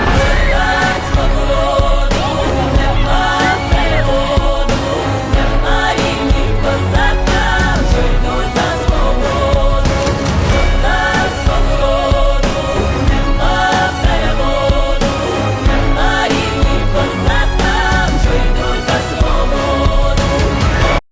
Лихать могло